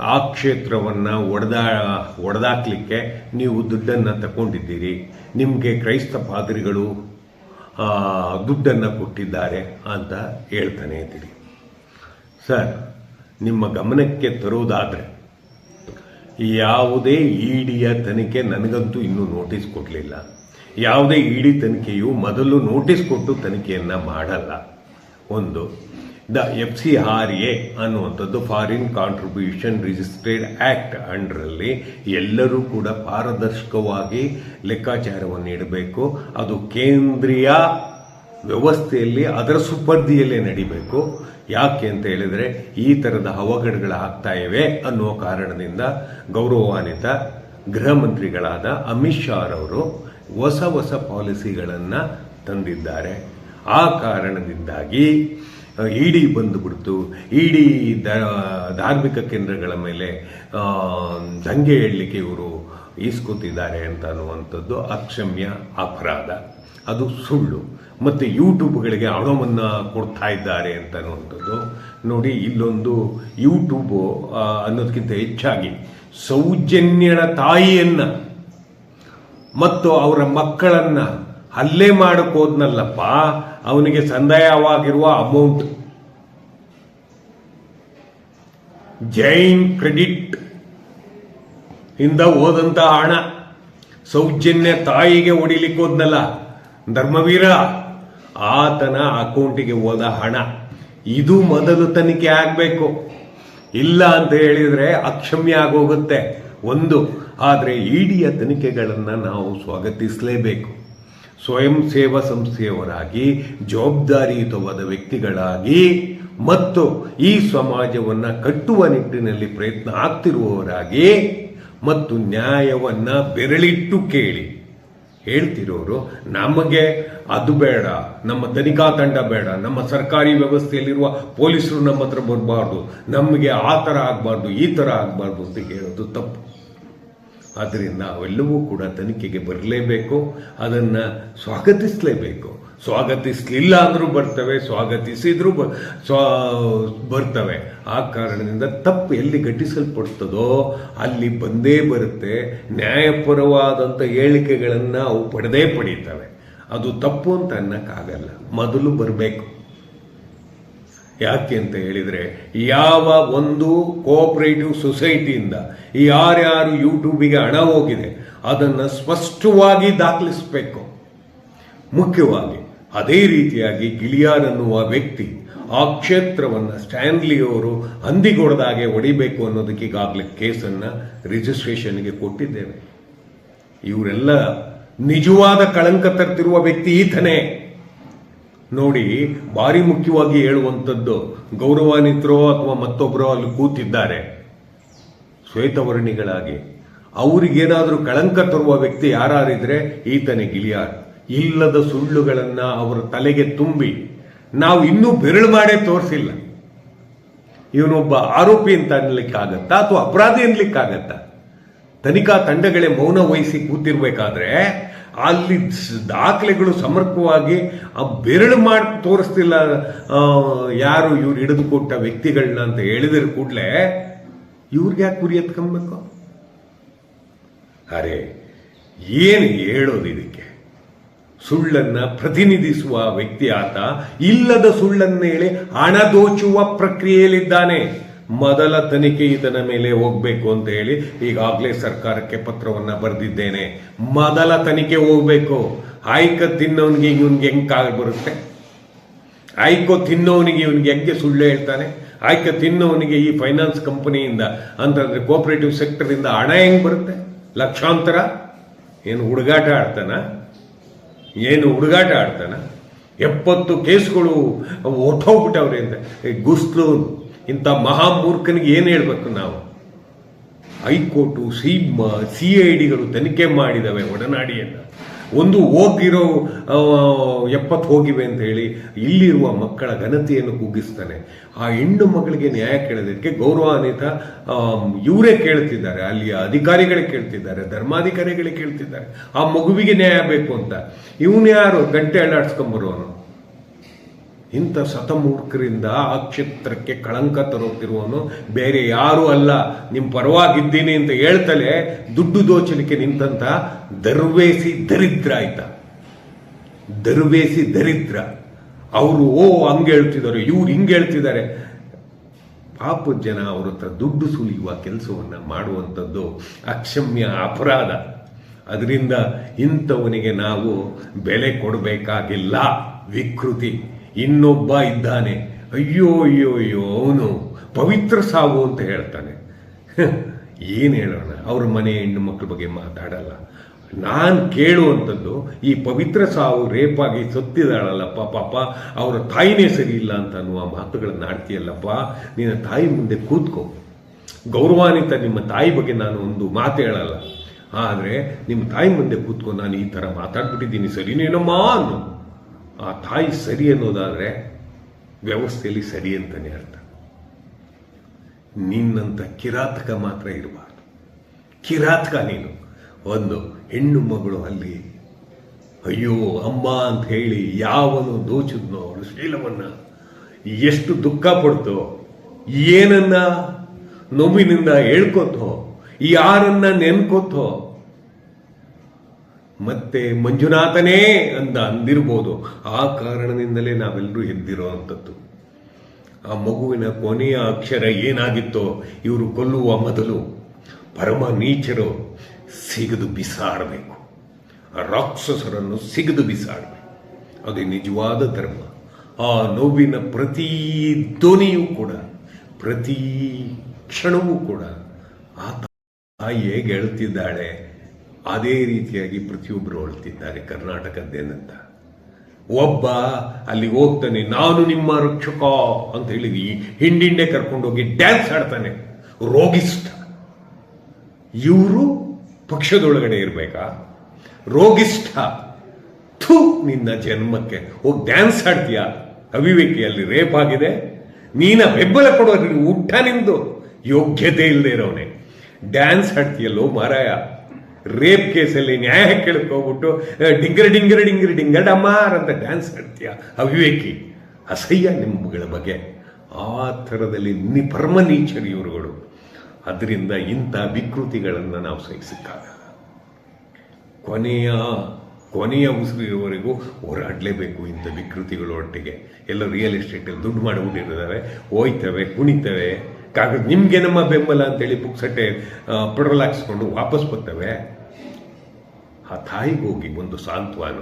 ಆ ಕ್ಷೇತ್ರವನ್ನು ಒಡೆದಾ, ಒಡೆದಾಕ್ಲಿಕ್ಕೆ ನೀವು ದುಡ್ಡನ್ನು ತಗೊಂಡಿದ್ದೀರಿ ನಿಮಗೆ ಕ್ರೈಸ್ತ ಪಾದ್ರಿಗಳು ದುಡ್ಡನ್ನು ಕೊಟ್ಟಿದ್ದಾರೆ ಅಂತ ಹೇಳ್ತಾನೆ ಇದ್ದೀರಿ ಸರ್, ನಿಮ್ಮ ಗಮನಕ್ಕೆ ತರುವುದಾದರೆ ಯಾವುದೇ ಇಡಿಯ ತನಿಖೆ ನನಗಂತೂ ಇನ್ನೂ ನೋಟಿಸ್ ಕೊಡಲಿಲ್ಲ. ಯಾವುದೇ ಇಡಿ ತನಿಖೆಯು ಮೊದಲು ನೋಟಿಸ್ ಕೊಟ್ಟು ತನಿಖೆಯನ್ನು ಮಾಡಲ್ಲ. ಒಂದು the F C R A ಅನ್ನುವಂಥದ್ದು ಫಾರಿನ್ ಕಾಂಟ್ರಿಬ್ಯೂಷನ್ ರಿಜಿಸ್ಟ್ರೇಡ್ ಆ್ಯಕ್ಟ್ ಅಂಡ್ರಲ್ಲಿ ಎಲ್ಲರೂ ಕೂಡ ಪಾರದರ್ಶಕವಾಗಿ ಲೆಕ್ಕಾಚಾರವನ್ನು ಇಡಬೇಕು ಅದು ಕೇಂದ್ರೀಯ ವ್ಯವಸ್ಥೆಯಲ್ಲಿ ಅದರ ಸುಪರ್ದಿಯಲ್ಲೇ ನಡಿಬೇಕು. ಯಾಕೆ ಅಂತ ಹೇಳಿದರೆ ಈ ಥರದ ಅವಘಡಗಳು ಆಗ್ತಾ ಇವೆ ಅನ್ನುವ ಕಾರಣದಿಂದ ಗೌರವಾನ್ವಿತ ಗೃಹ ಮಂತ್ರಿಗಳಾದ ಅಮಿತ್ ಶಾ ಅವರು ಹೊಸ ಹೊಸ ಪಾಲಿಸಿಗಳನ್ನು ತಂದಿದ್ದಾರೆ. ಆ ಕಾರಣದಿಂದಾಗಿ ಇಡಿ ಬಂದುಬಿಡ್ತು. ಇಡೀ ಧಾರ್ಮಿಕ ಕೇಂದ್ರಗಳ ಮೇಲೆ ದಂಗೆ ಹೇಳಲಿಕ್ಕೆ ಇವರು ಈಸ್ಕೊತಿದ್ದಾರೆ ಅಂತ ಅನ್ನುವಂಥದ್ದು ಅಕ್ಷಮ್ಯ ಅಪರಾಧ. ಅದು ಸುಳ್ಳು. ಮತ್ತು ಯೂಟ್ಯೂಬ್ಗಳಿಗೆ ಹಣವನ್ನು ಕೊಡ್ತಾ ಇದ್ದಾರೆ ಅಂತ ಅನ್ನುವಂಥದ್ದು. ನೋಡಿ, ಇಲ್ಲೊಂದು ಯೂಟ್ಯೂಬು ಅನ್ನೋದಕ್ಕಿಂತ ಹೆಚ್ಚಾಗಿ ಸೌಜನ್ಯನ ತಾಯಿಯನ್ನು ಮತ್ತು ಅವರ ಮಕ್ಕಳನ್ನು ಹಲ್ಲೆ ಮಾಡಕ್ ಹೋದ್ನಲ್ಲಪ್ಪ ಅವನಿಗೆ ಸಂದಾಯವಾಗಿರುವ ಅಮೌಂಟ್ ಜೈನ್ ಕ್ರೆಡಿಟ್ ಇಂದ ಹೋದಂತ ಹಣ. ಸೌಜನ್ಯ ತಾಯಿಗೆ ಹೊಡಿಲಿಕ್ಕೆ ಹೋದ್ನಲ್ಲ. ಧರ್ಮವೀರ, ಆತನ ಅಕೌಂಟಿಗೆ ಹೋದ ಹಣ. ಇದು ಮೊದಲು ತನಿಖೆ ಆಗಬೇಕು. ಇಲ್ಲ ಅಂತ ಹೇಳಿದ್ರೆ ಅಕ್ಷಮ್ಯ ಆಗೋಗುತ್ತೆ. ಒಂದು, ಆದರೆ ಇಡಿಯ ತನಿಖೆಗಳನ್ನು ನಾವು ಸ್ವಾಗತಿಸಲೇಬೇಕು. ಸ್ವಯಂ ಸೇವಾ ಸಂಸ್ಥೆಯವರಾಗಿ, ಜವಾಬ್ದಾರಿಯುತವಾದ ವ್ಯಕ್ತಿಗಳಾಗಿ, ಮತ್ತು ಈ ಸಮಾಜವನ್ನು ಕಟ್ಟುವ ನಿಟ್ಟಿನಲ್ಲಿ ಪ್ರಯತ್ನ ಆಗ್ತಿರುವವರಾಗಿ, ಮತ್ತು ನ್ಯಾಯವನ್ನ ಬೆರಳಿಟ್ಟು ಕೇಳಿ. ಹೇಳ್ತಿರೋರು, ನಮಗೆ ಅದು ಬೇಡ, ನಮ್ಮ ತನಿಖಾ ತಂಡ ಬೇಡ, ನಮ್ಮ ಸರ್ಕಾರಿ ವ್ಯವಸ್ಥೆಯಲ್ಲಿರುವ ಪೊಲೀಸರು ನಮ್ಮ ಹತ್ರ ಬರಬಾರ್ದು, ನಮಗೆ ಆ ಥರ ಆಗಬಾರ್ದು, ಈ ಥರ ಆಗಬಾರ್ದು ಅಂತ ಹೇಳೋದು ತಪ್ಪು. ಆದ್ದರಿಂದ ಅವೆಲ್ಲವೂ ಕೂಡ ತನಿಖೆಗೆ ಬರಲೇಬೇಕು, ಅದನ್ನು ಸ್ವಾಗತಿಸಲೇಬೇಕು. ಸ್ವಾಗತಿಸಲಿಲ್ಲ ಅಂದರೂ ಬರ್ತವೆ, ಸ್ವಾಗತಿಸಿದರೂ ಬ ಬರ್ತವೆ. ಆ ಕಾರಣದಿಂದ ತಪ್ಪು ಎಲ್ಲಿ ಘಟಿಸಲ್ಪಡ್ತದೋ ಅಲ್ಲಿ ಬಂದೇ ಬರುತ್ತೆ ನ್ಯಾಯಪರವಾದಂಥ ಹೇಳಿಕೆಗಳನ್ನು ಅವು ಪಡೆದೇ ಪಡೀತವೆ. ಅದು ತಪ್ಪು ಅಂತ ಅನ್ನೋಕ್ಕಾಗಲ್ಲ. ಮೊದಲು ಬರಬೇಕು. ಯಾಕೆ ಅಂತ ಹೇಳಿದರೆ, ಯಾವ ಒಂದು ಕೋಆಪರೇಟಿವ್ ಸೊಸೈಟಿಯಿಂದ ಯಾರ್ಯಾರು ಯೂಟ್ಯೂಬಿಗೆ ಹಣ ಹೋಗಿದೆ, ಅದನ್ನು ಸ್ಪಷ್ಟವಾಗಿ ದಾಖಲಿಸಬೇಕು. ಮುಖ್ಯವಾಗಿ, ಅದೇ ರೀತಿಯಾಗಿ ಗಿಳಿಯಾರ್ ಅನ್ನುವ ವ್ಯಕ್ತಿ ಆ ಕ್ಷೇತ್ರವನ್ನು ಸ್ಟ್ಯಾನ್ಲಿಯವರು ಹಂದಿಗೊಡೆದಾಗೆ ಹೊಡಿಬೇಕು ಅನ್ನೋದಕ್ಕೆ ಈಗಾಗಲೇ ಕೇಸನ್ನು ರಿಜಿಸ್ಟ್ರೇಷನ್ಗೆ ಕೊಟ್ಟಿದ್ದೇವೆ. ಇವರೆಲ್ಲ ನಿಜವಾದ ಕಳಂಕ ತರ್ತಿರುವ ವ್ಯಕ್ತಿ ಈತನೇ. ನೋಡಿ, ಭಾರಿ ಮುಖ್ಯವಾಗಿ ಹೇಳುವಂಥದ್ದು ಗೌರವಾನ್ವಿತರೋ ಅಥವಾ ಮತ್ತೊಬ್ಬರೋ ಅಲ್ಲಿ ಕೂತಿದ್ದಾರೆ. ಶ್ವೇತವರ್ಣಿಗಳಾಗಿ. ಅವರಿಗೇನಾದರೂ ಕಳಂಕ ತರುವ ವ್ಯಕ್ತಿ ಯಾರಿದ್ರೆ ಈತನೇ ಗಿಲಿಯಾರ್. ಇಲ್ಲದ ಸುಳ್ಳುಗಳನ್ನು ಅವರ ತಲೆಗೆ ತುಂಬಿ. ನಾವು ಇನ್ನೂ ಬೆರಳು ಮಾಡೇ ತೋರಿಸಿಲ್ಲ. ಇವನೊಬ್ಬ ಆರೋಪಿ ಅಂತ ಅನ್ಲಿಕ್ಕಾಗತ್ತಾ ಅಥವಾ ಅಪರಾಧಿ ಅನ್ಲಿಕ್ಕಾಗತ್ತಾ? ತನಿಖಾ ತಂಡಗಳೇ ಮೌನ ವಹಿಸಿ ಕೂತಿರ್ಬೇಕಾದ್ರೆ ಅಲ್ಲಿ ದಾಖಲೆಗಳು ಸಮರ್ಪಕವಾಗಿ ಬೆರಳು ಮಾಡಿ ತೋರಿಸ್ತಿಲ್ಲ ಯಾರು ಇವ್ರು ಹಿಡಿದುಕೊಟ್ಟ ವ್ಯಕ್ತಿಗಳನ್ನ ಅಂತ ಹೇಳಿದ್ರೆ ಕೂಡಲೇ ಇವ್ರಿಗೆ ಯಾಕೆ ಗುರಿ ಎತ್ಕೊಬೇಕು ಅರೆ, ಏನು ಹೇಳೋದು ಇದಕ್ಕೆ? ಸುಳ್ಳನ್ನ ಪ್ರತಿನಿಧಿಸುವ ವ್ಯಕ್ತಿ ಆತ, ಇಲ್ಲದ ಸುಳ್ಳನ್ನು ಹೇಳಿ ಹಣ ದೋಚುವ ಪ್ರಕ್ರಿಯೆಯಲ್ಲಿದ್ದಾನೆ. ಮೊದಲ ತನಿಖೆ ಇದನ ಮೇಲೆ ಹೋಗ್ಬೇಕು ಅಂತ ಹೇಳಿ ಈಗಾಗಲೇ ಸರ್ಕಾರಕ್ಕೆ ಪತ್ರವನ್ನ ಬರೆದಿದ್ದೇನೆ. ಮೊದಲ ತನಿಖೆ ಹೋಗ್ಬೇಕು. ಆಯ್ಕ ತಿನ್ನೋನಿಗೆ ಇವನ್ಗೆ ಹೆಂಗ್ ಕಾಲ ಬರುತ್ತೆ? ಆಯ್ಕೋ ತಿನ್ನೋನಿಗೆ ಇವನಿಗೆ ಹೆಂಗೆ ಸುಳ್ಳು ಹೇಳ್ತಾನೆ? ಆಯ್ಕೆ ತಿನ್ನೋನಿಗೆ ಈ ಫೈನಾನ್ಸ್ ಕಂಪನಿಯಿಂದ ಅಂತಂದ್ರೆ ಕೋಪರೇಟಿವ್ ಸೆಕ್ಟರ್ ಇಂದ ಹಣ ಹೆಂಗ್ ಬರುತ್ತೆ? ಲಕ್ಷಾಂತರ? ಏನು ಹುಡುಗಾಟ ಆಡ್ತಾನ? ಏನು ಹುಡುಗಾಟ ಆಡ್ತಾನ? ಎಪ್ಪತ್ತು ಕೇಸ್ಗಳು ಒಟ್ಟೋಗ್ಬಿಟ್ಟವ್ರೆ ಅಂತ. ಗುಸ್ಲು ಇಂಥ ಮಹಾಮೂರ್ಖನಿಗೆ ಏನು ಹೇಳ್ಬೇಕು ನಾವು? High court C C I ಡಿಗಳು ತನಿಖೆ ಮಾಡಿದವೆ ಒಡನಾಡಿಯನ್ನು. ಒಂದು ಹೋಗಿರೋ ಎಪ್ಪತ್ತು ಹೋಗಿವೆ ಅಂತ ಹೇಳಿ ಇಲ್ಲಿರುವ ಮಕ್ಕಳ ಘನತೆಯನ್ನು ಕುಗ್ಗಿಸ್ತಾನೆ. ಆ ಹೆಣ್ಣು ಮಗಳಿಗೆ ನ್ಯಾಯ ಕೇಳೋದಕ್ಕೆ ಗೌರವಾನ್ವಿತ ಇವರೇ ಕೇಳ್ತಿದ್ದಾರೆ. ಅಲ್ಲಿಯ ಅಧಿಕಾರಿಗಳೇ ಕೇಳ್ತಿದ್ದಾರೆ, ಧರ್ಮಾಧಿಕಾರಿಗಳೇ ಕೇಳ್ತಿದ್ದಾರೆ. ಆ ಮಗುವಿಗೆ ನ್ಯಾಯ ಬೇಕು ಅಂತ. ಇವನು ಯಾರು? ಗಂಟೆ ಅಲ್ಲಾಡ್ಸ್ಕೊಂಬರೋನು ಇಂಥ ಸತಮೂರ್ಖರಿಂದ ಆ ಕ್ಷೇತ್ರಕ್ಕೆ ಕಳಂಕ ತರುತ್ತಿರುವನು ಬೇರೆ ಯಾರೂ ಅಲ್ಲ. ನಿಮ್ಮ ಪರವಾಗಿದ್ದೀನಿ ಅಂತ ಹೇಳ್ತಲೇ ದುಡ್ಡು ದೋಚಲಿಕ್ಕೆ ನಿಂತಂತ ದರ್ವೇಸಿ ದರಿದ್ರ ಆಯ್ತಾ. ದರ್ವೇಸಿ ದರಿದ್ರ. ಅವರು, ಓ, ಹಂಗೆ ಹೇಳ್ತಿದ್ದಾರೆ, ಇವ್ರು ಹಿಂಗೆ ಹೇಳ್ತಿದ್ದಾರೆ. ಪಾಪ ಜನ ಅವ್ರ ಹತ್ರ ದುಡ್ಡು ಸುಲಿಯುವ ಕೆಲಸವನ್ನು ಮಾಡುವಂಥದ್ದು ಅಕ್ಷಮ್ಯ ಅಪರಾಧ. ಅದರಿಂದ ಇಂಥವನಿಗೆ ನಾವು ಬೆಲೆ ಕೊಡಬೇಕಾಗಿಲ್ಲ. ವಿಕೃತಿ. ಇನ್ನೊಬ್ಬ ಇದ್ದಾನೆ. ಅಯ್ಯೋ ಅಯ್ಯೋ ಅಯ್ಯೋ, ಅವನು ಪವಿತ್ರ ಸಾವು ಅಂತ ಹೇಳ್ತಾನೆ. ಏನು ಹೇಳೋಣ? ಅವ್ರ ಮನೆ ಹೆಣ್ಣು ಮಕ್ಕಳ ಬಗ್ಗೆ ಮಾತಾಡಲ್ಲ. ನಾನು ಕೇಳುವಂಥದ್ದು, ಈ ಪವಿತ್ರ ಸಾವು ರೇಪಾಗಿ ಸತ್ತಿದಾಳಲ್ಲಪ್ಪ ಪಾಪ, ಅವರ ತಾಯಿನೇ ಸರಿ ಇಲ್ಲ ಅಂತ ಅನ್ನುವ ಮಾತುಗಳನ್ನು ಆಡ್ತೀಯಲ್ಲಪ್ಪ ನಿನ್ನ ತಾಯಿ ಮುಂದೆ ಕೂತ್ಕೋ. ಗೌರವಾನ್ವಿತ ನಿಮ್ಮ ತಾಯಿ ಬಗ್ಗೆ ನಾನು ಒಂದು ಮಾತು ಹೇಳಲ್ಲ. ಆದರೆ, ನಿಮ್ಮ ತಾಯಿ ಮುಂದೆ ಕೂತ್ಕೊ, ನಾನು ಈ ಥರ ಮಾತಾಡ್ಬಿಟ್ಟಿದ್ದೀನಿ. ಸರಿನೇನಮ್ಮ ಅನ್ನು ಆ ತಾಯಿ ಸರಿ ಅನ್ನೋದಾದರೆ ವ್ಯವಸ್ಥೆಯಲ್ಲಿ ಸರಿ ಅಂತಲೇ ಅರ್ಥ. ನಿನ್ನಂಥ ಕಿರಾತಕ ಮಾತ್ರ ಇರಬಾರ್ದು. ಕಿರಾತಕ ನೀನು. ಒಂದು ಹೆಣ್ಣು ಮಗಳು ಅಲ್ಲಿ, ಅಯ್ಯೋ, ಅಮ್ಮ ಅಂತ ಹೇಳಿ ಯಾವನು ದೋಚಿದ್ನೋ ಅವಳು ಶೀಲವನ್ನ. ಎಷ್ಟು ದುಃಖ ಪಡ್ತೋ, ಏನನ್ನ ನೋವಿನಿಂದ ಹೇಳ್ಕೊತೋ, ಯಾರನ್ನ ನೆನ್ಕೋತೋ ಮತ್ತೆ ಮಂಜುನಾಥನೇ ಅಂತ ಅಂದಿರ್ಬೋದು. ಆ ಕಾರಣದಿಂದಲೇ ನಾವೆಲ್ಲರೂ ಎದ್ದಿರೋ ಅಂಥದ್ದು. ಆ ಮಗುವಿನ ಕೊನೆಯ ಅಕ್ಷರ ಏನಾಗಿತ್ತೋ, ಇವರು ಕೊಲ್ಲುವ ಮೊದಲು ಪರಮ ನೀಚರು ಸಿಗದು ಬಿಸಾಡಬೇಕು. ರಾಕ್ಷಸರನ್ನು ಸಿಗದು ಬಿಸಾಡಬೇಕು. ಅದು ನಿಜವಾದ ಧರ್ಮ. ಆ ನೋವಿನ ಪ್ರತಿ ಧ್ವನಿಯೂ ಕೂಡ, ಪ್ರತಿ ಕ್ಷಣವೂ ಕೂಡ ಆ ತಾಯಿ ಹೇಗೆ ಹೇಳ್ತಿದ್ದಾಳೆ. ಅದೇ ರೀತಿಯಾಗಿ ಪ್ರತಿಯೊಬ್ಬರು ಹೊಳ್ತಿದ್ದಾರೆ ಕರ್ನಾಟಕದ್ದೇನಂತ. ಒಬ್ಬ ಅಲ್ಲಿ ಹೋಗ್ತಾನೆ, ನಾನು ನಿಮ್ಮ ರಕ್ಷಕ ಅಂತ ಹೇಳಿ ಹಿಂಡಿಂಡೆ ಕರ್ಕೊಂಡೋಗಿ ಡ್ಯಾನ್ಸ್ ಆಡ್ತಾನೆ, ರೋಗಿಷ್ಠ. ಇವರು ಪಕ್ಷದೊಳಗಡೆ ಇರಬೇಕಾ? ರೋಗಿಷ್ಠ. ಥೂ, ನಿನ್ನ ಜನ್ಮಕ್ಕೆ. ಹೋಗಿ ಡ್ಯಾನ್ಸ್ ಆಡ್ತೀಯ? ಅವಿವೇಕಿಯಲ್ಲಿ ರೇಪ್ ಆಗಿದೆ. ನೀನ ಬೆಂಬಲ ಕೊಡೋ ಊಟ ನಿಂದು. ಯೋಗ್ಯತೆ ಇಲ್ಲದೆ ಇರೋನೆ ಡ್ಯಾನ್ಸ್ ಆಡ್ತೀಯಲ್ಲೋ ಮಾರಾಯ. ರೇಪ್ ಕೇಸಲ್ಲಿ ನ್ಯಾಯ ಕೇಳಕ್ ಹೋಗ್ಬಿಟ್ಟು ಡಿಂಗರ್ ಡಿಂಗರ್ ಡಿಂಗರ್, ಡಿಂಗರ ಡಮಾರ್ ಅಂತ ಡ್ಯಾನ್ಸ್ ಆಡ್ತೀಯ? ಅವಿವೇಕಿ, ಅಸಹ್ಯ ನಿಮ್ಮಗಳ ಬಗ್ಗೆ. ಆ ಥರದಲ್ಲಿ ನಿ ಇವರುಗಳು ಅದರಿಂದ ಇಂಥ ವಿಕೃತಿಗಳನ್ನು ನಾವು ಸಹಿಸಕ್ಕಾಗಲ್ಲ. ಕೊನೆಯ ಕೊನೆಯ ಉಸಿರಿರುವವರೆಗೂ ಹೋರಾಡಲೇಬೇಕು ಇಂಥ ವಿಕೃತಿಗಳು ಒಟ್ಟಿಗೆ ಎಲ್ಲ ರಿಯಲ್ ಎಸ್ಟೇಟಲ್ಲಿ ದುಡ್ಡು ಮಾಡಿಬಿಟ್ಟಿರ್ತಾರೆ. ಹೋಯ್ತವೆ, ಕುಣಿತವೆ. ಕಾಗದ, ನಿಮಗೆ ನಮ್ಮ ಬೆಂಬಲ ಅಂತೇಳಿ ಪುಕ್ಸಟ್ಟೆ ಪೆಟ್ರೋಲ್ ಹಾಕಿಸ್ಕೊಂಡು ವಾಪಸ್ ಬರ್ತವೆ. ಆ ತಾಯಿಗೋಗಿ ಒಂದು ಸಾಂತ್ವನ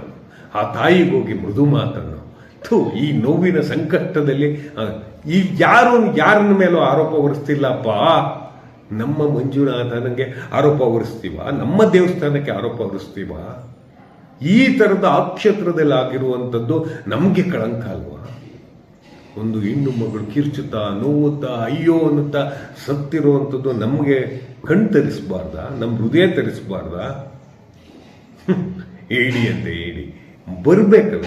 ಆ ತಾಯಿಗೋಗಿ ಮೃದು ಮಾತನ್ನು ಥು, ಈ ನೋವಿನ ಸಂಕಷ್ಟದಲ್ಲಿ ಈ ಯಾರು ಯಾರನ್ನ ಮೇಲೂ ಆರೋಪ ಹೊರಿಸ್ತಿಲ್ಲಪ್ಪ? ನಮ್ಮ ಮಂಜುನಾಥನಿಗೆ ಆರೋಪ ಹೊರಿಸ್ತೀವ? ನಮ್ಮ ದೇವಸ್ಥಾನಕ್ಕೆ ಆರೋಪ ಹೊರಿಸ್ತೀವ? ಈ ಥರದ ಅಕ್ಷೇತ್ರದಲ್ಲಿ ಆಗಿರುವಂಥದ್ದು ನಮಗೆ ಕಳಂಕ ಅಲ್ವಾ? ಒಂದು ಹೆಣ್ಣು ಮಗಳು ಕಿರ್ಚುತ್ತಾ, ನೋವುತ್ತಾ, ಅಯ್ಯೋ ಅನ್ನುತ್ತಾ ಸತ್ತಿರುವಂಥದ್ದು ನಮಗೆ ಕಣ್ ತರಿಸಬಾರ್ದ ನಮ್ಮ ಹೃದಯ ತರಿಸಬಾರ್ದ? ಹೇಳಿ ಅಂತ ಹೇಳಿ ಬರಬೇಕಲ್ವ?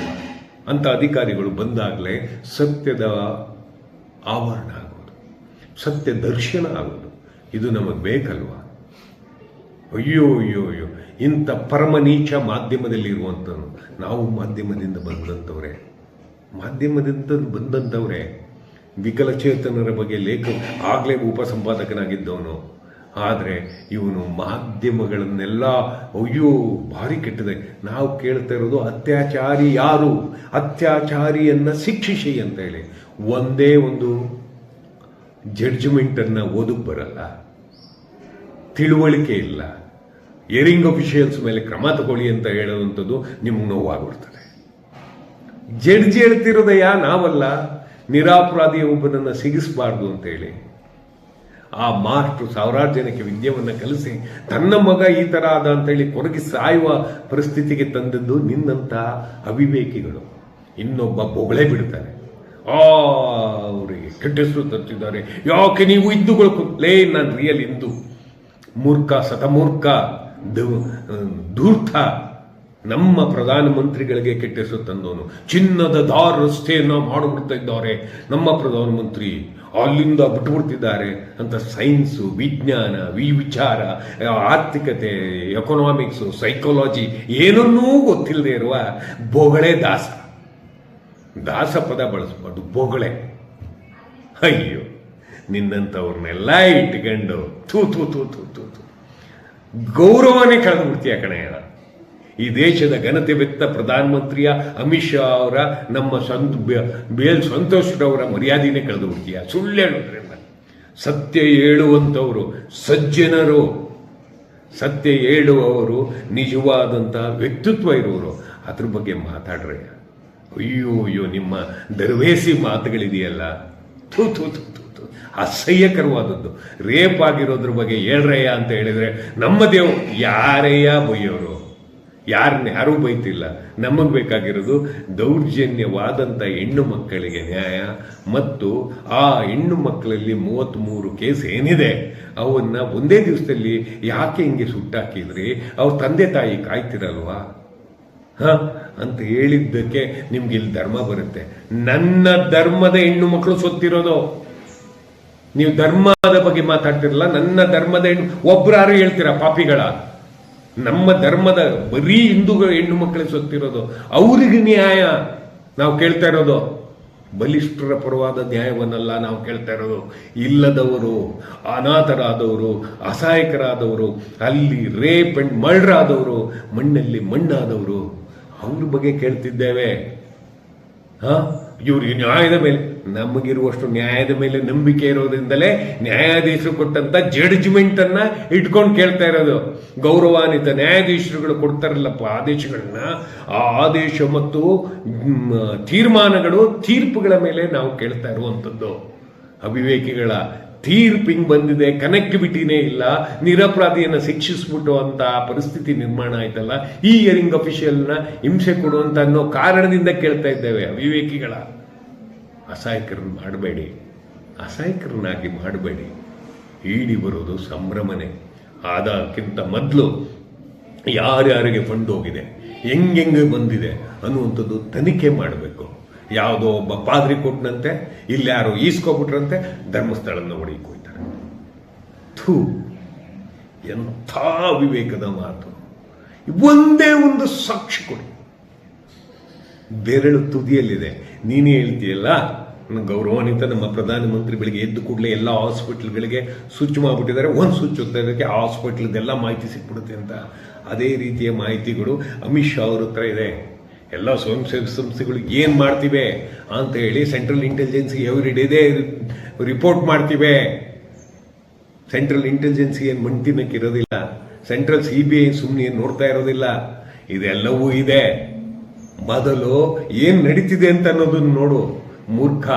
ಅಂತ ಅಧಿಕಾರಿಗಳು ಬಂದಾಗಲೇ ಸತ್ಯದ ಆವರಣ ಆಗೋದು, ಸತ್ಯ ದರ್ಶನ ಆಗೋದು. ಇದು ನಮಗೆ ಬೇಕಲ್ವಾ? ಅಯ್ಯೋ ಅಯ್ಯೋ ಅಯ್ಯೋ. ಇಂಥ ಪರಮ ನೀಚ ಮಾಧ್ಯಮದಲ್ಲಿ ಇರುವಂಥವ್ರು ನಾವು ಮಾಧ್ಯಮದಿಂದ ಬಂದಂಥವ್ರೆ. ಮಾಧ್ಯಮದಿಂದ ಬಂದಂಥವ್ರೆ. ವಿಕಲಚೇತನರ ಬಗ್ಗೆ ಲೇಖ, ಆಗಲೇ ಉಪಸಂಪಾದಕನಾಗಿದ್ದವನು. ಆದರೆ ಇವನು ಮಾಧ್ಯಮಗಳನ್ನೆಲ್ಲ, ಅಯ್ಯೋ, ಭಾರಿ ಕೆಟ್ಟದೆ ನಾವು ಕೇಳ್ತಾ ಇರೋದು ಅತ್ಯಾಚಾರಿ ಯಾರು? ಅತ್ಯಾಚಾರಿಯನ್ನು ಶಿಕ್ಷಿಸಿ ಅಂತ ಹೇಳಿ. ಒಂದೇ ಒಂದು ಜಡ್ಜ್ಮೆಂಟನ್ನು ಓದಕ್ಕೆ ಬರಲ್ಲ. ತಿಳುವಳಿಕೆ ಇಲ್ಲ. ಎರಿಂಗ್ ಅಫಿಷಿಯಲ್ಸ್ ಮೇಲೆ ಕ್ರಮ ತಗೊಳ್ಳಿ ಅಂತ ಹೇಳುವಂಥದ್ದು ನಿಮ್ಗೆ ನೋವಾಗ್ಬಿಡ್ತದೆ. ಜಡ್ಜ್ ಹೇಳ್ತಿರೋದಯ್ಯ ನಾವಲ್ಲ? ನಿರಾಪರಾಧಿಯ ಒಬ್ಬನನ್ನು ಸಿಗಿಸಬಾರ್ದು ಅಂತೇಳಿ ಆ ಮಾಸ್ಟ್ರು ಸಾವಿರಾರು ಜನಕ್ಕೆ ವಿದ್ಯೆಯನ್ನು ಕಲಿಸಿ, ತನ್ನ ಮಗ ಈ ಥರ ಆದ ಅಂತೇಳಿ ಕೊರಗಿ ಸಾಯುವ ಪರಿಸ್ಥಿತಿಗೆ ತಂದದ್ದು ನಿನ್ನಂಥ ಅವಿವೇಕಿಗಳು. ಇನ್ನೊಬ್ಬ ಬೊಗಳೆ ಬಿಡ್ತಾನೆ ಆ, ಅವರಿಗೆ ಕೆಟ್ಟ ಹೆಸರು ತರ್ತಿದ್ದಾರೆ. ಯಾಕೆ ನೀವು ಹಿಂದೂಗಳು ಲೇ, ನಾನು ರಿಯಲ್ ಹಿಂದೂ ಮೂರ್ಖ ಸತಮೂರ್ಖ ಧೂರ್ಥ. ನಮ್ಮ ಪ್ರಧಾನಮಂತ್ರಿಗಳಿಗೆ ಕೆಟ್ಟ ಹೆಸರು ತಂದವನು ಚಿನ್ನದ ದಾರ್ ರಸ್ತೆಯನ್ನ ಮಾಡಿಬಿಡ್ತಾ ಇದ್ದಾರೆ ನಮ್ಮ ಪ್ರಧಾನಮಂತ್ರಿ ಅಲ್ಲಿಂದ ಬಿಟ್ಟುಬಿಡ್ತಿದ್ದಾರೆ ಅಂತ ಸೈನ್ಸು, ವಿಜ್ಞಾನ ವಿ ವಿಚಾರ ಆರ್ಥಿಕತೆ ಎಕನಾಮಿಕ್ಸು ಸೈಕಾಲಜಿ ಏನನ್ನೂ ಗೊತ್ತಿಲ್ಲದೆ ಇರುವ ಬೊಗಳೆ ದಾಸ. ದಾಸ ಪದ ಬಳಸಬಾರ್ದು, ಬೊಗಳೆ. ಅಯ್ಯೋ, ನಿನ್ನಂಥವ್ರನ್ನೆಲ್ಲ ಇಟ್ಕೊಂಡು ಥೂ ಥೂ ಥೂ ಥೂ ಥೂ ಗೌರವನೇ ಕಳೆದು ಬಿಡ್ತೀಯ ಕಣಯ್ಯ ಈ ದೇಶದ ಘನತೆ ವ್ಯಕ್ತ ಪ್ರಧಾನಮಂತ್ರಿಯ ಅಮಿತ್ ಶಾ ಅವರ ನಮ್ಮ ಸಂತ ಬೇಲ್ ಸಂತೋಷರವರ ಮರ್ಯಾದೆಯೇ ಕಳೆದು ಬಿಡ್ತೀಯ ಸುಳ್ಳು ಹೇಳಿದ್ರೆ ಸತ್ಯ ಹೇಳುವಂಥವರು ಸಜ್ಜನರು. ಸತ್ಯ ಹೇಳುವವರು ನಿಜವಾದಂಥ ವ್ಯಕ್ತಿತ್ವ ಇರುವರು ಅದ್ರ ಬಗ್ಗೆ ಮಾತಾಡ್ರೆ. ಅಯ್ಯೋ ಅಯ್ಯೋ, ನಿಮ್ಮ ದರ್ವೇಸಿ ಮಾತುಗಳಿದೆಯಲ್ಲ. ಥೂ ಥೂ ಥೂ ಥೂ ಅಸಹ್ಯಕರವಾದದ್ದು. ರೇಪ್ ಆಗಿರೋದ್ರ ಬಗ್ಗೆ ಹೇಳ್ರಯ್ಯ ಅಂತ ಹೇಳಿದ್ರೆ ನಮ್ಮ ದೇವ್ ಯಾರಯ್ಯ ಬೈಯೋರು ಯಾರನ್ನ ಯಾರೂ ಬೈತಿಲ್ಲ. ನಮಗೆ ಬೇಕಾಗಿರೋದು ದೌರ್ಜನ್ಯವಾದಂಥ ಹೆಣ್ಣು ಮಕ್ಕಳಿಗೆ ನ್ಯಾಯ ಮತ್ತು ಆ ಹೆಣ್ಣು ಮಕ್ಕಳಲ್ಲಿ ಮೂವತ್ತ್ಮೂರು ಕೇಸ್ ಏನಿದೆ, ಅವನ್ನ ಒಂದೇ ದಿವಸದಲ್ಲಿ ಯಾಕೆ ಹಿಂಗೆ ಸುಟ್ಟಾಕಿದ್ರಿ? ಅವ್ರ ತಂದೆ ತಾಯಿ ಕಾಯ್ತಿರಲ್ವಾ? ಹಾಂ? ಅಂತ ಹೇಳಿದ್ದಕ್ಕೆ ನಿಮ್ಗೆ ಇಲ್ಲಿ ಧರ್ಮ ಬರುತ್ತೆ. ನನ್ನ ಧರ್ಮದ ಹೆಣ್ಣು ಮಕ್ಕಳು ಸೊತ್ತಿರೋದು. ನೀವು ಧರ್ಮದ ಬಗ್ಗೆ ಮಾತಾಡ್ತಿರಲ್ಲ, ನನ್ನ ಧರ್ಮದ ಹೆಣ್ಣು ಒಬ್ರಾರು ಹೇಳ್ತೀರಾ ಪಾಪಿಗಳ? ನಮ್ಮ ಧರ್ಮದ ಬರೀ ಹಿಂದೂಗಳು ಹೆಣ್ಣು ಮಕ್ಕಳಿಗೆ ಸೊತ್ತಿರೋದು, ಅವ್ರಿಗೆ ನ್ಯಾಯ ನಾವು ಕೇಳ್ತಾ ಇರೋದು. ಬಲಿಷ್ಠರ ಪರವಾದ ನ್ಯಾಯವನ್ನೆಲ್ಲ ನಾವು ಕೇಳ್ತಾ ಇರೋದು. ಇಲ್ಲದವರು, ಅನಾಥರಾದವರು, ಅಸಹಾಯಕರಾದವರು, ಅಲ್ಲಿ ರೇಪ್ ಅಂಡ್ ಮರ್ಡರ್ ಆದವರು, ಮಣ್ಣಲ್ಲಿ ಮಣ್ಣಾದವರು, ಅವ್ರ ಬಗ್ಗೆ ಕೇಳ್ತಿದ್ದೇವೆ. ಹಾಂ? ಇವ್ರಿಗೆ ನ್ಯಾಯದ ಮೇಲೆ. ನಮಗಿರುವಷ್ಟು ನ್ಯಾಯದ ಮೇಲೆ ನಂಬಿಕೆ ಇರೋದ್ರಿಂದಲೇ ನ್ಯಾಯಾಧೀಶರು ಕೊಟ್ಟಂತ ಜಡ್ಜ್ಮೆಂಟ್ ಅನ್ನ ಇಟ್ಕೊಂಡು ಕೇಳ್ತಾ ಇರೋದು. ಗೌರವಾನ್ವಿತ ನ್ಯಾಯಾಧೀಶರುಗಳು ಕೊಡ್ತಾರಲ್ಲಪ್ಪ ಆದೇಶಗಳನ್ನ. ಆ ಆದೇಶ ಮತ್ತು ತೀರ್ಮಾನಗಳು ತೀರ್ಪುಗಳ ಮೇಲೆ ನಾವು ಕೇಳ್ತಾ ಇರುವಂಥದ್ದು ಅವಿವೇಕಿಗಳ ತೀರ್ಪು ಹಿಂಗ್ ಬಂದಿದೆ ಕನೆಕ್ಟಿವಿಟಿನೇ ಇಲ್ಲ, ನಿರಪರಾಧಿಯನ್ನು ಶಿಕ್ಷಿಸ್ಬಿಟ್ಟು ಅಂತ ಪರಿಸ್ಥಿತಿ ನಿರ್ಮಾಣ ಆಯ್ತಲ್ಲ, ಈ ಇಯರಿಂಗ್ ಅಫಿಷಿಯಲ್ನ ಹಿಂಸೆ ಕೊಡುವಂತ ಅನ್ನೋ ಕಾರಣದಿಂದ ಕೇಳ್ತಾ ಇದ್ದೇವೆ ಅವಿವೇಕಿಗಳ. ಅಸಹಾಯಕರನ್ನ ಮಾಡಬೇಡಿ. ಅಸಹಾಯಕರನ್ನಾಗಿ ಮಾಡಬೇಡಿ. ಈಡಿ ಬರೋದು ಸಂಭ್ರಮನೆ. ಆದಕ್ಕಿಂತ ಮೊದಲು ಯಾರ್ಯಾರಿಗೆ ಫಂಡ್ ಹೋಗಿದೆ, ಹೆಂಗೆಂಗೆ ಬಂದಿದೆ ಅನ್ನುವಂಥದ್ದು ತನಿಖೆ ಮಾಡಬೇಕು. ಯಾವುದೋ ಒಬ್ಬ ಪಾದ್ರಿ ಕೊಟ್ಟನಂತೆ ಇಲ್ಲಿ ಯಾರೋ ಈಸ್ಕೊಬಿಟ್ರಂತೆ, ಧರ್ಮಸ್ಥಳನ ಹೊಡಿಕೊಯ್ತಾರೆ ಥೂ, ಎಂಥ ವಿವೇಕದ ಮಾತು. ಒಂದೇ ಒಂದು ಸಾಕ್ಷಿ ಕೊಡಿ. ಬೆರಳು ತುದಿಯಲ್ಲಿದೆ. ನೀನೇ ಹೇಳ್ತೀಯಲ್ಲ ಗೌರವಾನ್ವಿತ ನಮ್ಮ ಪ್ರಧಾನಮಂತ್ರಿ ಬೆಳಿಗ್ಗೆ ಎದ್ದು ಕೂಡಲೇ ಎಲ್ಲ ಹಾಸ್ಪಿಟ್ಲ್ಗಳಿಗೆ ಸ್ವಿಚ್ ಮಾಡಿಬಿಟ್ಟಿದ್ದಾರೆ. ಒಂದು ಸ್ವಿಚ್ ಹೋಗ್ತಾ ಆ ಹಾಸ್ಪಿಟ್ಲ್ದೆಲ್ಲ ಮಾಹಿತಿ ಸಿಕ್ಬಿಡುತ್ತೆ ಅಂತ. ಅದೇ ರೀತಿಯ ಮಾಹಿತಿಗಳು ಅಮಿತ್ ಶಾ ಅವ್ರ ಹತ್ರ ಇದೆ. ಎಲ್ಲ ಸ್ವಯಂ ಸೇವೆ ಸಂಸ್ಥೆಗಳು ಏನು ಮಾಡ್ತಿವೆ ಅಂತ ಹೇಳಿ central intelligence every day report ಮಾಡ್ತಿವೆ. Central intelligence ಏನು ಮಣ್ತಿನಕ್ಕೆ ಇರೋದಿಲ್ಲ ಸೆಂಟ್ರಲ್ ಸಿ ಬಿ ಐ ಸುಮ್ಮನೆ ನೋಡ್ತಾ ಇರೋದಿಲ್ಲ. ಇದೆಲ್ಲವೂ ಇದೆ. ಮೊದಲು ಏನು ನಡೀತಿದೆ ಅಂತ ಅನ್ನೋದನ್ನ ನೋಡು. ಮೂರ್ಖ.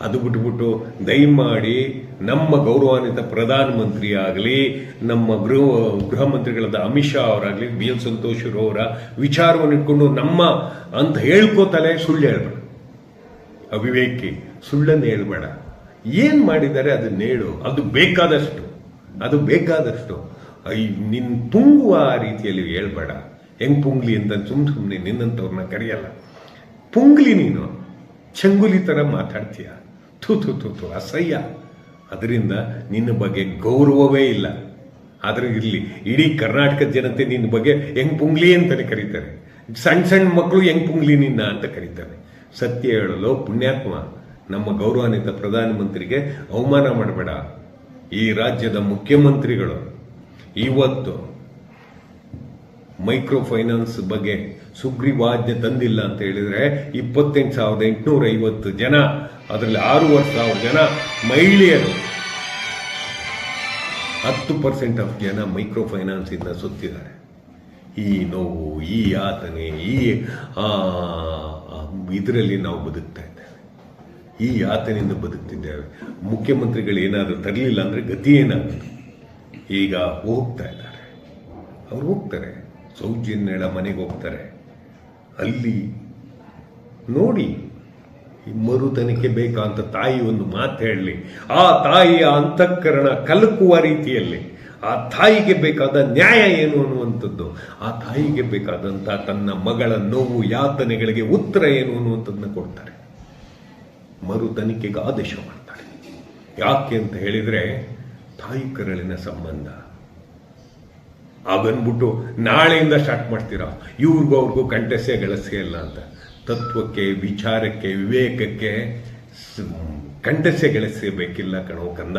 ಅದು ಬಿಟ್ಬಿಟ್ಟು ದಯಮಾಡಿ ನಮ್ಮ ಗೌರವಾನ್ವಿತ ಪ್ರಧಾನಮಂತ್ರಿ ಆಗಲಿ ನಮ್ಮ ಗೃಹ ಗೃಹ ಮಂತ್ರಿಗಳಾದ ಅಮಿತ್ ಶಾ ಅವರಾಗಲಿ, ಬಿ ಎಲ್ ಸಂತೋಷ್ ಅವರ ವಿಚಾರವನ್ನು ಇಟ್ಕೊಂಡು ನಮ್ಮ ಅಂತ ಹೇಳ್ಕೋತಲೇ ಸುಳ್ಳು ಹೇಳ್ಬೇಡ. ಅವಿವೇಕಿ, ಸುಳ್ಳನ್ನು ಹೇಳ್ಬೇಡ. ಏನು ಮಾಡಿದ್ದಾರೆ ಅದನ್ನ ಹೇಳು. ಅದು ಬೇಕಾದಷ್ಟು. ಅದು ಬೇಕಾದಷ್ಟು. ನಿನ್ನ ನಿನ್ ಪುಂಗುವ ರೀತಿಯಲ್ಲಿ ಹೇಳ್ಬೇಡ. ಹೆಂಗ್ ಪುಂಗ್ಲಿ ಅಂತ ಸುಮ್ ಸುಮ್ಮನೆ ನಿನ್ನಂಥವ್ರನ್ನ ಕರೆಯಲ್ಲ. ಪುಂಗ್ಲಿ ನೀನು, ಚಂಗುಲಿ ತರ ಮಾತಾಡ್ತೀಯ? ಥು ಥು ಥು ಥು, ಅಸಹ್ಯ. ಅದರಿಂದ ನಿನ್ನ ಬಗ್ಗೆ ಗೌರವವೇ ಇಲ್ಲ. ಆದ್ರೆ ಇರ್ಲಿ, ಇಡೀ ಕರ್ನಾಟಕದ ಜನತೆ ನಿನ್ನ ಬಗ್ಗೆ ಹೆಂಗ್ ಪುಂಗ್ಲಿ ಅಂತಾನೆ ಕರೀತಾರೆ. ಸಣ್ಣ ಸಣ್ಣ ಮಕ್ಕಳು ಹೆಂಗ್ ಪುಂಗ್ಲಿ ನಿನ್ನ ಅಂತ ಕರೀತಾರೆ. ಸತ್ಯ ಹೇಳಲು ಪುಣ್ಯಾತ್ಮ, ನಮ್ಮ ಗೌರವಾನ್ವಿತ ಪ್ರಧಾನಮಂತ್ರಿಗೆ ಅವಮಾನ ಮಾಡಬೇಡ. ಈ ರಾಜ್ಯದ ಮುಖ್ಯಮಂತ್ರಿಗಳು, ಇವತ್ತು ಮೈಕ್ರೋ ಫೈನಾನ್ಸ್ ಬಗ್ಗೆ ಸುಗ್ರೀವಾಜ್ಞೆ ತಂದಿಲ್ಲ ಅಂತ ಹೇಳಿದ್ರೆ ಇಪ್ಪತ್ತೆಂಟು ಸಾವಿರದ ಎಂಟುನೂರ ಐವತ್ತು ಜನ, ಅದರಲ್ಲಿ ಆರೂವರೆ ಸಾವಿರ ಜನ ಮಹಿಳೆಯರು. ಹತ್ತು ಪರ್ಸೆಂಟ್ ಆಫ್ ಜನ ಮೈಕ್ರೋ ಫೈನಾನ್ಸ್ ಇಂದ ಸುತ್ತಿದ್ದಾರೆ. ಈ ನೋವು, ಈ ಯಾತನೆ, ಈ ಇದರಲ್ಲಿ ನಾವು ಬದುಕ್ತಾ ಇದ್ದೇವೆ. ಈ ಯಾತನೆಯಿಂದ ಬದುಕ್ತಿದ್ದೇವೆ. ಮುಖ್ಯಮಂತ್ರಿಗಳು ಏನಾದರೂ ತರಲಿಲ್ಲ ಅಂದರೆ ಗತಿ ಏನಾಗುತ್ತೆ ಈಗ ಹೋಗ್ತಾ ಇದ್ದಾರೆ. ಅವ್ರು ಹೋಗ್ತಾರೆ. ಸೌಜನ್ಯಳ ಮನೆಗೆ ಹೋಗ್ತಾರೆ. ಅಲ್ಲಿ ನೋಡಿ ಮರುತನಕ್ಕೆ ಮರು ತನಿಖೆ ಬೇಕಾ ಅಂತ ತಾಯಿ ಒಂದು ಮಾತು ಹೇಳಲಿ. ಆ ತಾಯಿಯ ಅಂತಃಕರಣ ಕಲಕುವ ರೀತಿಯಲ್ಲಿ, ಆ ತಾಯಿಗೆ ಬೇಕಾದ ನ್ಯಾಯ ಏನು ಅನ್ನುವಂಥದ್ದು, ಆ ತಾಯಿಗೆ ಬೇಕಾದಂಥ ತನ್ನ ಮಗಳ ನೋವು, ಯಾತನೆಗಳಿಗೆ ಉತ್ತರ ಏನು ಅನ್ನುವಂಥದ್ದನ್ನ ಕೊಡ್ತಾರೆ. ಮರು ತನಿಖೆಗೆ ಆದೇಶ ಮಾಡ್ತಾರೆ. ಯಾಕೆ ಅಂತ ಹೇಳಿದರೆ, ತಾಯಿ ಕರಳಿನ ಸಂಬಂಧ. ಆಗನ್ಬಿಟ್ಟು ನಾಳೆಯಿಂದ ಸ್ಟಾರ್ಟ್ ಮಾಡ್ತೀರಾ? ಇವ್ರಿಗೂ ಅವ್ರಿಗೂ ಕಂಟೆಸೆ ಗಳಸೆ ಇಲ್ಲ ಅಂತ. ತತ್ವಕ್ಕೆ, ವಿಚಾರಕ್ಕೆ, ವಿವೇಕಕ್ಕೆ ಸ್- ಬೇಕಿಲ್ಲ ಕಣೋ ಕಂದ.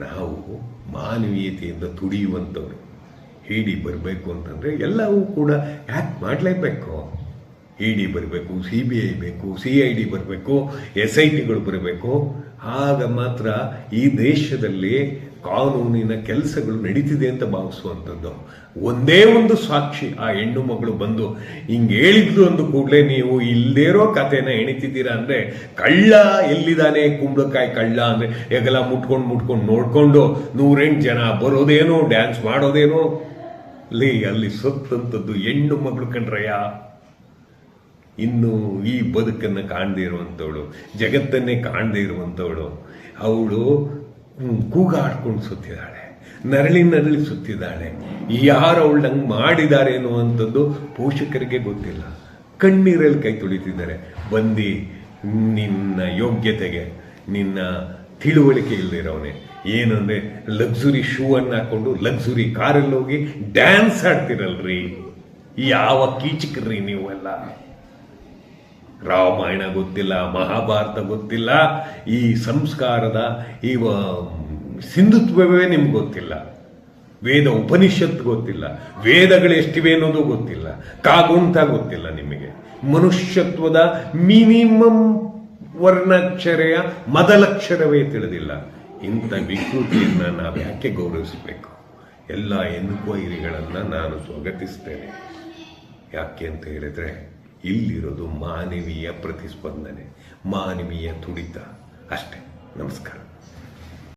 ನಾವು ಮಾನವೀಯತೆಯಿಂದ ತುಡಿಯುವಂಥವ್ರು. ಹೀಡಿ ಬರಬೇಕು ಅಂತಂದರೆ ಎಲ್ಲವೂ ಕೂಡ ಯಾಕೆ ಮಾಡಲೇಬೇಕು? ಇ ಡಿ ಬರಬೇಕು, ಸಿ ಬಿ ಐ ಬೇಕು, ಸಿ ಐ ಡಿ ಬರಬೇಕು, ಎಸ್ ಐ ಟಿಗಳು ಬರಬೇಕು. ಆಗ ಮಾತ್ರ ಈ ದೇಶದಲ್ಲಿ ಕಾನೂನಿನ ಕೆಲಸಗಳು ನಡೀತಿದೆ ಅಂತ ಭಾವಿಸುವಂಥದ್ದು. ಒಂದೇ ಒಂದು ಸಾಕ್ಷಿ ಆ ಹೆಣ್ಣು ಮಗಳು ಬಂದು, ಹಿಂಗೆ ಹೇಳಿದ್ಲು ಅಂದ ಕೂಡಲೇ ನೀವು ಇಲ್ಲದೇ ಇರೋ ಕಥೆನ ಎಣಿತಿದ್ದೀರಾ ಅಂದರೆ, ಕಳ್ಳ ಎಲ್ಲಿದ್ದಾನೆ ಕುಂಬಳಕಾಯಿ ಕಳ್ಳ ಅಂದರೆ, ಎಗಲ ಮುಟ್ಕೊಂಡು ಮುಟ್ಕೊಂಡು ನೋಡಿಕೊಂಡು ನೂರೆಂಟು ಜನ ಬರೋದೇನೋ ಡ್ಯಾನ್ಸ್ ಮಾಡೋದೇನೋ? ಲೇ, ಅಲ್ಲಿ ಸತ್ತಂಥದ್ದು ಹೆಣ್ಣು ಮಗಳು ಕಣ್ರಯ್ಯ ಇನ್ನು ಈ ಬದುಕನ್ನು ಕಾಣದೇ ಇರುವಂಥವಳು, ಜಗತ್ತನ್ನೇ ಕಾಣದೇ ಇರುವಂಥವಳು, ಅವಳು ಕೂಗಾಡ್ಕೊಂಡು ಸುತ್ತಿದ್ದಾಳೆ, ನರಳಿ ನರಳಿ ಸುತ್ತಿದ್ದಾಳೆ. ಯಾರು ಅವಳು ನಂಗೆ ಮಾಡಿದ್ದಾರೆ ಅನ್ನುವಂಥದ್ದು ಪೋಷಕರಿಗೆ ಗೊತ್ತಿಲ್ಲ. ಕಣ್ಣೀರಲ್ಲಿ ಕೈ ತುಳಿತಿದ್ದಾರೆ. ಬಂದು, ನಿನ್ನ ಯೋಗ್ಯತೆಗೆ, ನಿನ್ನ ತಿಳುವಳಿಕೆ ಇಲ್ಲದಿರೋನೆ ಏನಂದ್ರೆ, ಲಕ್ಸುರಿ ಶೂ ಅನ್ನು ಹಾಕೊಂಡು ಲಕ್ಸುರಿ ಕಾರಲ್ಲಿ ಹೋಗಿ ಡ್ಯಾನ್ಸ್ ಆಡ್ತಿರಲ್ರಿ. ಯಾವ ಕೀಚಕ್ರಿ ನೀವೆಲ್ಲ. ರಾಮಾಯಣ ಗೊತ್ತಿಲ್ಲ, ಮಹಾಭಾರತ ಗೊತ್ತಿಲ್ಲ, ಈ ಸಂಸ್ಕಾರದ, ಈ ಸಿಂಧುತ್ವವೇ ನಿಮ್ಗೆ ಗೊತ್ತಿಲ್ಲ. ವೇದ ಉಪನಿಷತ್ ಗೊತ್ತಿಲ್ಲ. ವೇದಗಳು ಎಷ್ಟಿವೆ ಅನ್ನೋದು ಗೊತ್ತಿಲ್ಲ. ಕಾಗುಂತ ಗೊತ್ತಿಲ್ಲ ನಿಮಗೆ. ಮನುಷ್ಯತ್ವದ ಮಿನಿಮಮ್ ವರ್ಣಾಕ್ಷರೆಯ ಮೊದಲಕ್ಷರವೇ ತಿಳಿದಿಲ್ಲ. ಇಂಥ ವಿಕೃತಿಯನ್ನು ನಾವು ಯಾಕೆ ಗೌರವಿಸಬೇಕು? ಎಲ್ಲ ಎನ್ಕ್ವೈರಿಗಳನ್ನು ನಾನು ಸ್ವಾಗತಿಸ್ತೇನೆ. ಯಾಕೆ ಅಂತ ಹೇಳಿದ್ರೆ ಇಲ್ಲಿರೋದು ಮಾನವೀಯ ಪ್ರತಿಸ್ಪಂದನೆ ಮಾನವೀಯ ತುಡಿತ. ಅಷ್ಟೇ. ನಮಸ್ಕಾರ.